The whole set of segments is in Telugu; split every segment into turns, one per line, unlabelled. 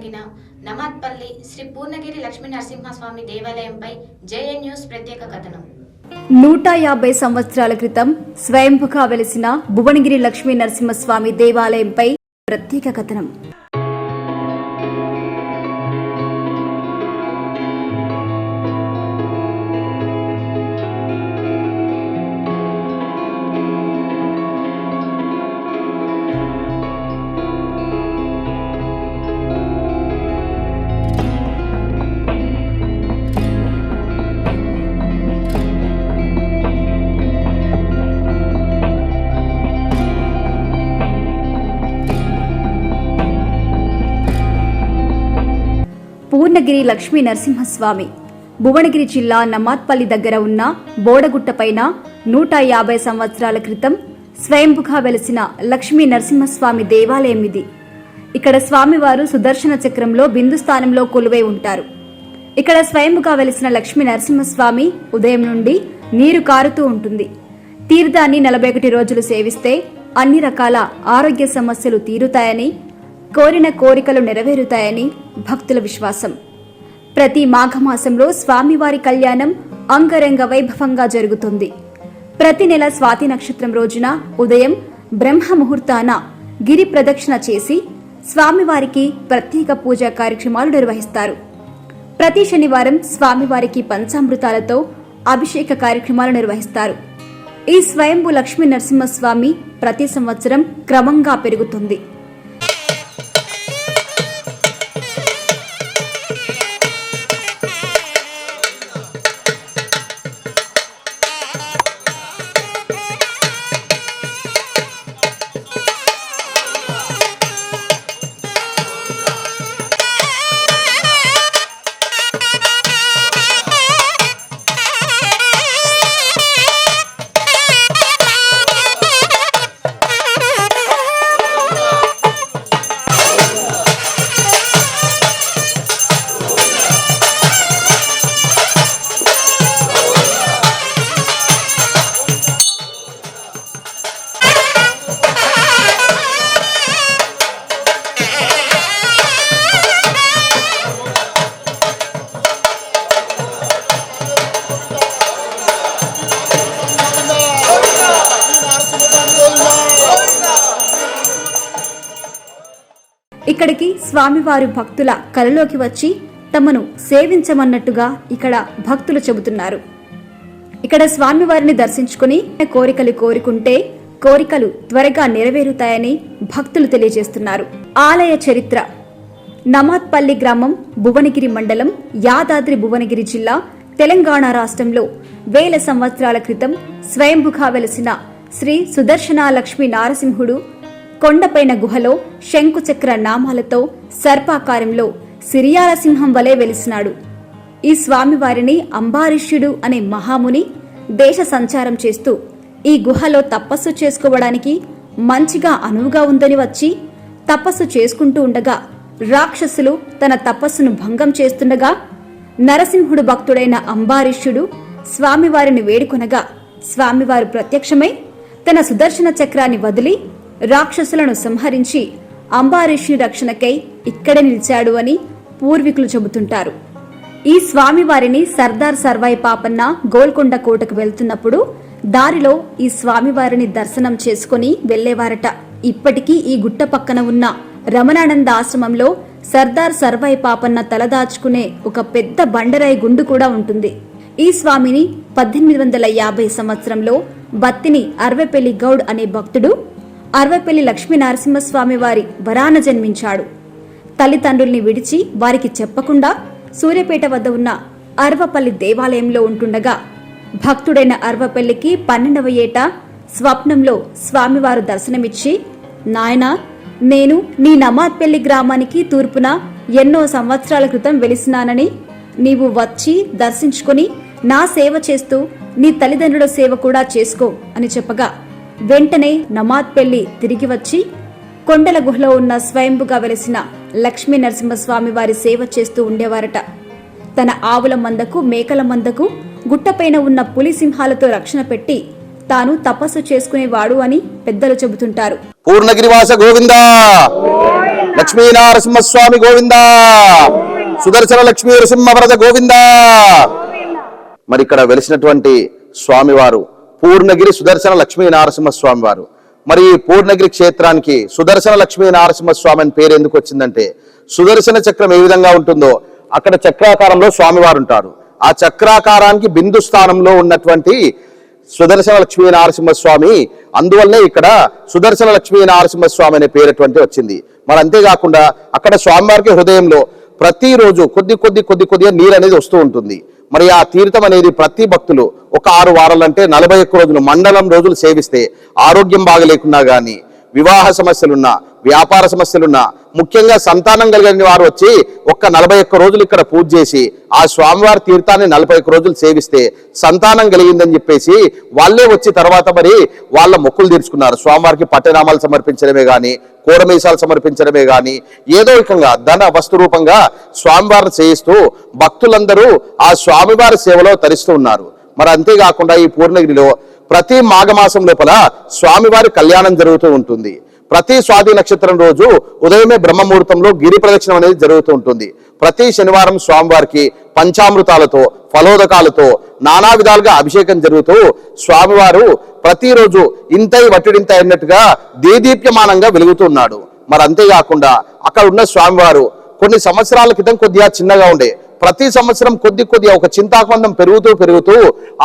జరిగిన నమాత్పల్లి శ్రీ పూర్ణగిరి లక్ష్మీ నరసింహస్వామి దేవాలయంపై జేఎన్ న్యూస్ ప్రత్యేక కథనం.
నూట యాభై సంవత్సరాల క్రితం స్వయంభుగా వెలిసిన భువనగిరి లక్ష్మీ నరసింహస్వామి దేవాలయంపై ప్రత్యేక కథనం. భువనగిరి లక్ష్మీ నరసింహస్వామి. భువనగిరి జిల్లా నమాత్పల్లి దగ్గర ఉన్న బోడగుట్టపైన నూట యాభై సంవత్సరాల క్రితం స్వయంభుగా వెలిసిన లక్ష్మీ నరసింహస్వామి దేవాలయం ఇది. ఇక్కడ స్వామివారు సుదర్శన చక్రంలో బిందు స్థానంలో కొలువై ఉంటారు. ఇక్కడ స్వయంభుగా వెలిసిన లక్ష్మీ నరసింహస్వామి ఉదయం నుండి నీరు కారుతూ ఉంటుంది. తీర్థాన్ని నలభై ఒకటి రోజులు సేవిస్తే అన్ని రకాల ఆరోగ్య సమస్యలు తీరుతాయని కోరిన కోరికలు నెరవేరుతాయని భక్తుల విశ్వాసం. ప్రతి మాఘమాసంలో స్వామివారి కళ్యాణం అంగరంగ వైభవంగా జరుగుతుంది. ప్రతి నెల స్వాతి నక్షత్రం రోజున ఉదయం బ్రహ్మ ముహూర్తాన గిరి ప్రదక్షిణ చేసి స్వామివారికి ప్రత్యేక పూజా కార్యక్రమాలు నిర్వహిస్తారు. ప్రతి శనివారం స్వామివారికి పంచామృతాలతో అభిషేక కార్యక్రమాలు నిర్వహిస్తారు. ఈ స్వయంభు లక్ష్మీ నరసింహస్వామి ప్రతి సంవత్సరం క్రమంగా పెరుగుతుంది. ఇక్కడికి స్వామివారి భక్తుల కలలోకి వచ్చి తమను సేవించమన్నట్టుగా ఇక్కడ భక్తులు చెబుతున్నారు. ఇక్కడ స్వామివారిని దర్శించుకుని కోరికలు కోరుకుంటే కోరికలు త్వరగా నెరవేరుతాయని భక్తులు తెలియజేస్తున్నారు. ఆలయ చరిత్ర. నమాత్పల్లి గ్రామం భువనగిరి మండలం యాదాద్రి భువనగిరి జిల్లా తెలంగాణ రాష్ట్రంలో వేల సంవత్సరాల క్రితం స్వయంభుగా వెలిసిన శ్రీ సుదర్శన లక్ష్మీ నారసింహుడు కొండపైన గుహలో శంకుచక్ర నామాలతో సర్పాకారంలో సిరియాల సింహం వలె వెలిసినాడు. ఈ స్వామివారిని అంబారిష్యుడు అనే మహాముని దేశ సంచారం చేస్తూ ఈ గుహలో తపస్సు చేసుకోవడానికి మంచిగా అనువుగా ఉందని వచ్చి తపస్సు చేసుకుంటూ ఉండగా రాక్షసులు తన తపస్సును భంగం చేస్తుండగా నరసింహుడు భక్తుడైన అంబారీష్యుడు స్వామివారిని వేడుకొనగా స్వామివారు ప్రత్యక్షమై తన సుదర్శన చక్రాన్ని వదిలి రాక్షసులను సంహరించి అంబారీషుని రక్షణకై ఇక్కడే నిలిచాడు అని పూర్వీకులు చెబుతుంటారు. ఈ స్వామివారిని సర్దార్ సర్వాయి పాపన్న గోల్కొండ కోటకు వెళ్తున్నప్పుడు దారిలో ఈ స్వామివారిని దర్శనం చేసుకుని వెళ్ళేవారట ఇప్పటికీ ఈ గుట్ట పక్కన ఉన్న రమణానంద ఆశ్రమంలో సర్దార్ సర్వాయి పాపన్న తలదాచుకునే ఒక పెద్ద బండరాయి గుండు కూడా ఉంటుంది. ఈ స్వామిని పద్దెనిమిది వందల యాభై సంవత్సరంలో బత్తిని అరవెపల్లి గౌడ్ అనే భక్తుడు అరవపల్లి లక్ష్మీ నరసింహస్వామి వారి వరాన జన్మించాడు. తల్లిదండ్రుల్ని విడిచి వారికి చెప్పకుండా సూర్యపేట వద్ద ఉన్న అరవపల్లి దేవాలయంలో ఉంటుండగా భక్తుడైన అరవపల్లికి పన్నెండవ ఏట స్వప్నంలో స్వామివారు దర్శనమిచ్చి నాయనా నేను నీ నమాత్పల్లి గ్రామానికి తూర్పున ఎన్నో సంవత్సరాల క్రితం వెలిసినానని నీవు వచ్చి దర్శించుకొని నా సేవ చేస్తూ నీ తల్లిదండ్రుల సేవ కూడా చేసుకో అని చెప్పగా వెంటనే నమాద్ పెళ్ళి తిరిగి వచ్చి కొండల గుహలో ఉన్న స్వయంభుగా వెలిసిన లక్ష్మీ నరసింహస్వామి వారి సేవ చేస్తూ ఉండేవారట. తన ఆవుల మందకు మేకల మందకు గుట్టపైన ఉన్న పులి సింహాలతో రక్షణ పెట్టి తాను తపస్సు చేసుకునేవాడు అని పెద్దలు చెబుతుంటారు.
పూర్ణగిరివాస గోవింద! లక్ష్మీనారసింహస్వామి గోవిందా! సుదర్శన లక్ష్మీ నరసింహవరద గోవిందా! మరి ఇక్కడ వెలిసినటువంటి స్వామివారు పూర్ణగిరి సుదర్శన లక్ష్మీ నారసింహస్వామి వారు. మరి ఈ పూర్ణగిరి క్షేత్రానికి సుదర్శన లక్ష్మీ నరసింహస్వామి అని పేరు ఎందుకు వచ్చిందంటే సుదర్శన చక్రం ఏ విధంగా ఉంటుందో అక్కడ చక్రాకారంలో స్వామివారు ఉంటారు. ఆ చక్రాకారానికి బిందు స్థానంలో ఉన్నటువంటి సుదర్శన లక్ష్మీ నారసింహస్వామి అందువల్లనే ఇక్కడ సుదర్శన లక్ష్మీ నరసింహస్వామి అనే పేరటువంటి వచ్చింది. మరి అంతేకాకుండా అక్కడ స్వామివారికి హృదయంలో ప్రతిరోజు కొద్ది కొద్ది కొద్ది కొద్దిగా నీరు అనేది వస్తూ ఉంటుంది. మరి ఆ తీర్థం అనేది ప్రతి భక్తులు ఒక ఆరు వారాలు అంటే నలభై ఒక్క రోజులు మండలం రోజులు సేవిస్తే ఆరోగ్యం బాగలేకున్నా కానీ వివాహ సమస్యలున్నా వ్యాపార సమస్యలున్నా ముఖ్యంగా సంతానం కలిగిన వారు వచ్చి ఒక్క నలభై ఒక్క రోజులు ఇక్కడ పూజ చేసి ఆ స్వామివారి తీర్థాన్ని నలభై ఒక్క రోజులు సేవిస్తే సంతానం కలిగిందని చెప్పేసి వాళ్ళే వచ్చి తర్వాత మరి వాళ్ళ మొక్కులు తీర్చుకున్నారు. స్వామివారికి పట్టనామాలు సమర్పించడమే కానీ కూడమీసాలు సమర్పించడమే గాని ఏదో రకంగా ధన వస్తు రూపంగా స్వామివారిని చేయిస్తూ భక్తులందరూ ఆ స్వామివారి సేవలో తరిస్తూ ఉన్నారు. మరి అంతేకాకుండా ఈ పూర్ణగిరిలో ప్రతి మాఘమాసం లోపల స్వామివారి కళ్యాణం జరుగుతూ ఉంటుంది. ప్రతి స్వాతి నక్షత్రం రోజు ఉదయమే బ్రహ్మముహూర్తంలో గిరి ప్రదక్షిణం అనేది జరుగుతూ ఉంటుంది. ప్రతి శనివారం స్వామివారికి పంచామృతాలతో ఫలోదకాలతో నానా విధాలుగా అభిషేకం జరుగుతూ స్వామివారు ప్రతిరోజు ఇంతై వట్టిడింత అన్నట్టుగా దేదీప్యమానంగా వెలుగుతున్నాడు. మరి అంతేకాకుండా అక్కడ ఉన్న స్వామివారు కొన్ని సంవత్సరాల క్రితం కొద్దిగా చిన్నగా ఉండే. ప్రతి సంవత్సరం కొద్ది కొద్దిగా ఒక చింతాకందం పెరుగుతూ పెరుగుతూ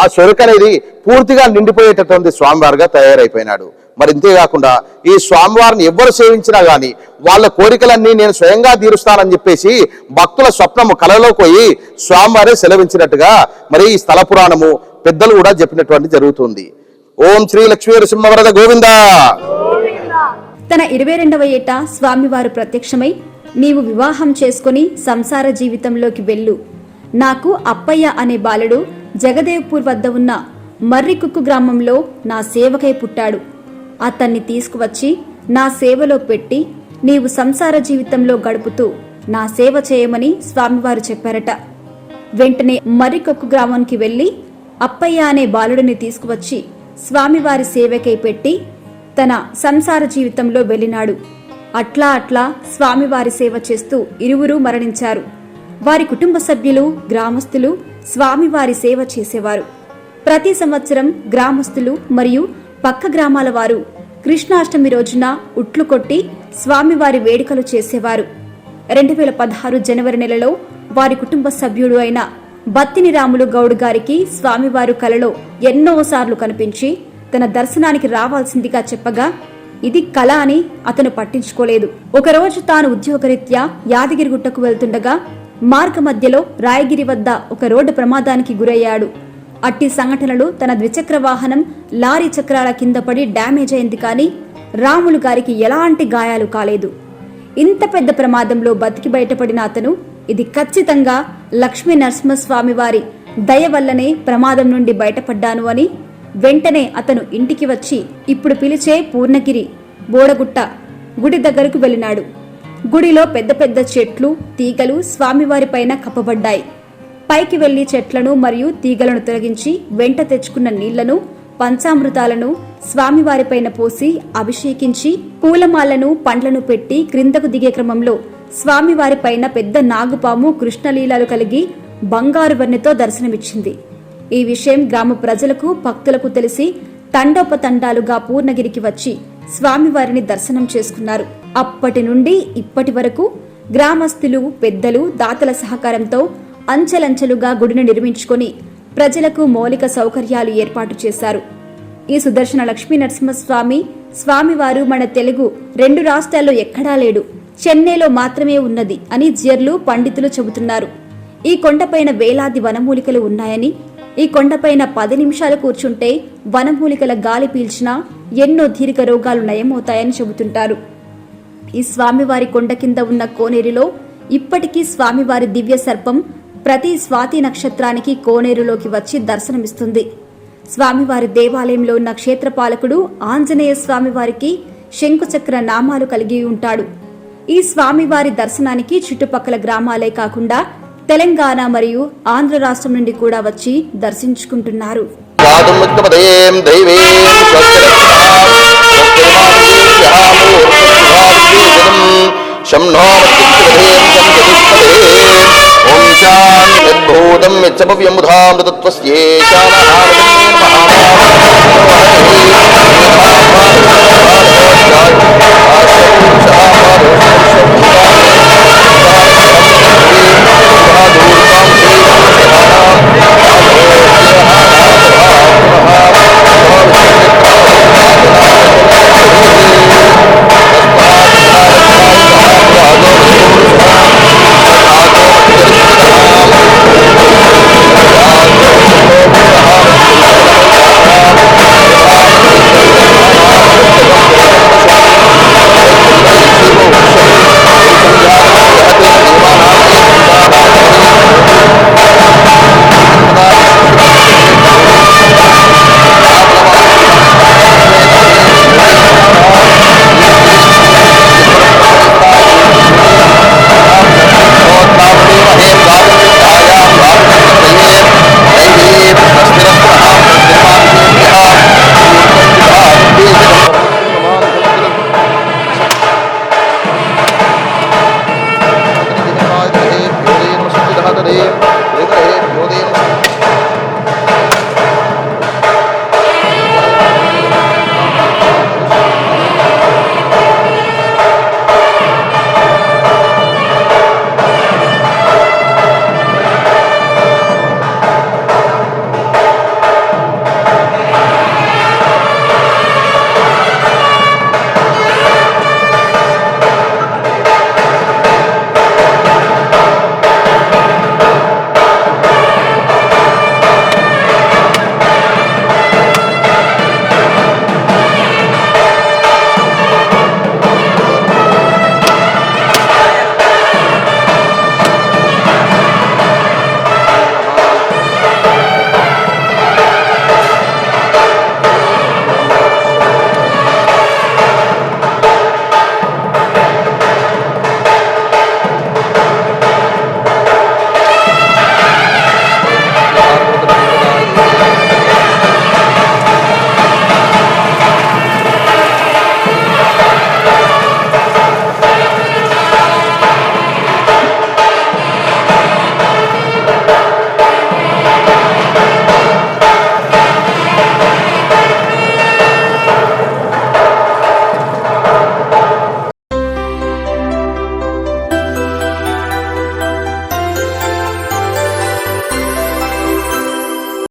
ఆ సొరకు అనేది పూర్తిగా నిండిపోయేటటువంటి స్వామివారిగా తయారైపోయినాడు. మరి ఇంతేకాకుండా ఈ స్వామివారిని ఎవ్వరు సేవించినా గాని వాళ్ళ కోరికలన్నీ నేను స్వయంగా తీరుస్తానని చెప్పేసి భక్తుల స్వప్నము కలలో పోయి స్వామివారే సెలవించినట్టుగా మరి ఈ స్థల పురాణము పెద్దలు కూడా చెప్పినటువంటి జరుగుతుంది. ఓం శ్రీ లక్ష్మీ నరసింహవరద గోవింద.
తన ఇరవై రెండవ ఏట స్వామివారు ప్రత్యక్షమై నీవు వివాహం చేసుకుని సంసార జీవితంలోకి వెళ్ళు. నాకు అప్పయ్య అనే బాలుడు జగదేవ్పూర్ వద్ద ఉన్న మర్రికుక్కు గ్రామంలో నా సేవకై పుట్టాడు. అతన్ని తీసుకువచ్చి నా సేవలో పెట్టి నీవు సంసార జీవితంలో గడుపుతూ నా సేవ చేయమని స్వామివారు చెప్పారట. వెంటనే మర్రికొక్కు గ్రామానికి వెళ్ళి అప్పయ్య అనే బాలుడిని తీసుకువచ్చి స్వామివారి సేవకై పెట్టి తన సంసార జీవితంలో వెళ్ళినాడు. అట్లా అట్లా స్వామివారి సేవ చేస్తూ ఇరువురు మరణించారు. వారి కుటుంబ సభ్యులు గ్రామస్తులు స్వామివారి సేవ చేసేవారు. ప్రతి సంవత్సరం గ్రామస్తులు మరియు పక్క గ్రామాల వారు కృష్ణాష్టమి రోజున ఉట్లు కొట్టి స్వామివారి వేడుకలు చేసేవారు. రెండు వేల పదహారు జనవరి నెలలో వారి కుటుంబ సభ్యుడు అయిన బత్తిని రాములు గౌడ్ గారికి స్వామివారు కలలో ఎన్నోసార్లు కనిపించి తన దర్శనానికి రావాల్సిందిగా చెప్పగా ఇది కళ అని అతను పట్టించుకోలేదు. ఒకరోజు తాను ఉద్యోగరీత్యా యాదగిరిగుట్టకు వెళ్తుండగా మార్గ మధ్యలో రాయగిరి వద్ద ఒక రోడ్డు ప్రమాదానికి గురయ్యాడు. అట్టి సంఘటనలు తన ద్విచక్ర వాహనం లారీ చక్రాల కింద పడి డ్యామేజ్ అయింది కానీ రాములు గారికి ఎలాంటి గాయాలు కాలేదు. ఇంత పెద్ద ప్రమాదంలో బతికి బయటపడిన అతను ఇది ఖచ్చితంగా లక్ష్మీ నరసింహస్వామి వారి దయ వల్లనే ప్రమాదం నుండి బయటపడ్డాను అని వెంటనే అతను ఇంటికి వచ్చి ఇప్పుడు పిలిచే పూర్ణగిరి బోడగుట్ట గుడి దగ్గరకు వెళ్ళినాడు. గుడిలో పెద్ద పెద్ద చెట్లు తీగలు స్వామివారిపైన కప్పబడ్డాయి. పైకి వెళ్ళి చెట్లను మరియు తీగలను తొలగించి వెంట తెచ్చుకున్న నీళ్ళను పంచామృతాలను స్వామివారిపైన పోసి అభిషేకించి పూలమాలను పండ్లను పెట్టి క్రిందకు దిగే క్రమంలో స్వామివారి పైన పెద్ద నాగుపాము కృష్ణలీలాలు కలిగి బంగారు వన్నెతో దర్శనమిచ్చింది. ఈ విషయం గ్రామ ప్రజలకు భక్తులకు తెలిసి తండోపతండాలుగా పూర్ణగిరికి వచ్చి స్వామివారిని దర్శనం చేసుకున్నారు. అప్పటి నుండి ఇప్పటి వరకు గ్రామస్తులు పెద్దలు దాతల సహకారంతో అంచెలంచెలుగా గుడిని నిర్మించుకొని ప్రజలకు మౌలిక సౌకర్యాలు ఏర్పాటు చేశారు. ఈ సుదర్శన లక్ష్మీ నరసింహస్వామి స్వామివారు మన తెలుగు రెండు రాష్ట్రాల్లో ఎక్కడా లేడు. చెన్నైలో మాత్రమే ఉన్నది అని జియర్లు పండితులు చెబుతున్నారు. ఈ కొండపైన వేలాది వనమూలికలు ఉన్నాయని ఈ కొండపైన పది నిమిషాలు కూర్చుంటే వనమూలికల గాలి పీల్చినా ఎన్నో దీర్ఘ రోగాలు నయమవుతాయని చెబుతుంటారు. ఈ స్వామివారి కొండ కింద ఉన్న కోనేరులో ఇప్పటికీ స్వామివారి దివ్య సర్పం ప్రతి స్వాతి నక్షత్రానికి కోనేరులోకి వచ్చి దర్శనమిస్తుంది. స్వామివారి దేవాలయంలో ఉన్న క్షేత్రపాలకుడు ఆంజనేయ స్వామివారికి శంకుచక్ర నామాలు కలిగి ఉంటాడు. ఈ స్వామివారి దర్శనానికి చుట్టుపక్కల గ్రామాలే కాకుండా తెలంగాణ మరియు ఆంధ్ర రాష్ట్రం నుండి కూడా వచ్చి దర్శించుకుంటున్నారు.
ఓం